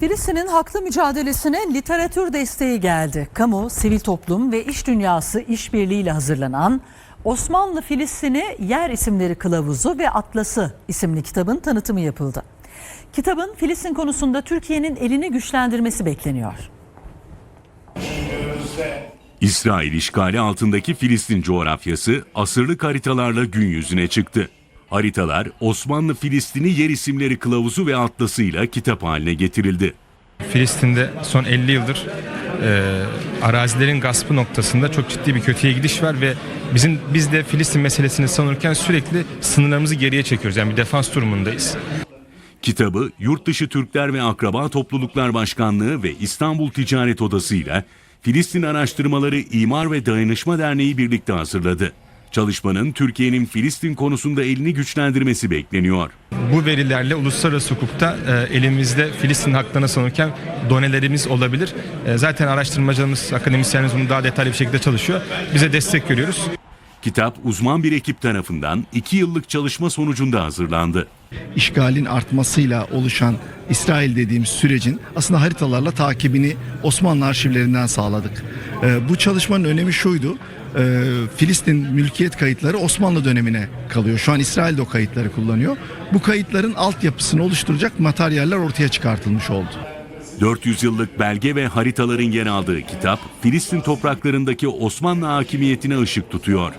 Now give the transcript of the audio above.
Filistin'in haklı mücadelesine literatür desteği geldi. Kamu, sivil toplum ve iş dünyası işbirliğiyle hazırlanan Osmanlı Filistin'i Yer İsimleri Kılavuzu ve Atlası isimli kitabın tanıtımı yapıldı. Kitabın Filistin konusunda Türkiye'nin elini güçlendirmesi bekleniyor. İsrail işgali altındaki Filistin coğrafyası asırlık haritalarla gün yüzüne çıktı. Haritalar Osmanlı Filistin'i yer isimleri kılavuzu ve atlasıyla kitap haline getirildi. Filistin'de son 50 yıldır e, arazilerin gaspı noktasında çok ciddi bir kötüye gidiş var ve bizim biz de Filistin meselesini sanırken sürekli sınırlarımızı geriye çekiyoruz. Yani bir defans durumundayız. Kitabı Yurtdışı Türkler ve Akraba Topluluklar Başkanlığı ve İstanbul Ticaret Odası ile Filistin Araştırmaları İmar ve Dayanışma Derneği birlikte hazırladı. Çalışmanın Türkiye'nin Filistin konusunda elini güçlendirmesi bekleniyor. Bu verilerle uluslararası hukukta e, elimizde Filistin haklarına sanırken donelerimiz olabilir. E, zaten araştırmacılarımız, akademisyenlerimiz bunu daha detaylı bir şekilde çalışıyor. Bize destek veriyoruz. Kitap uzman bir ekip tarafından iki yıllık çalışma sonucunda hazırlandı. işgalin artmasıyla oluşan İsrail dediğimiz sürecin aslında haritalarla takibini Osmanlı arşivlerinden sağladık. Ee, bu çalışmanın önemi şuydu. Ee, Filistin mülkiyet kayıtları Osmanlı dönemine kalıyor. Şu an İsrail de o kayıtları kullanıyor. Bu kayıtların altyapısını oluşturacak materyaller ortaya çıkartılmış oldu. 400 yıllık belge ve haritaların yer aldığı kitap, Filistin topraklarındaki Osmanlı hakimiyetine ışık tutuyor.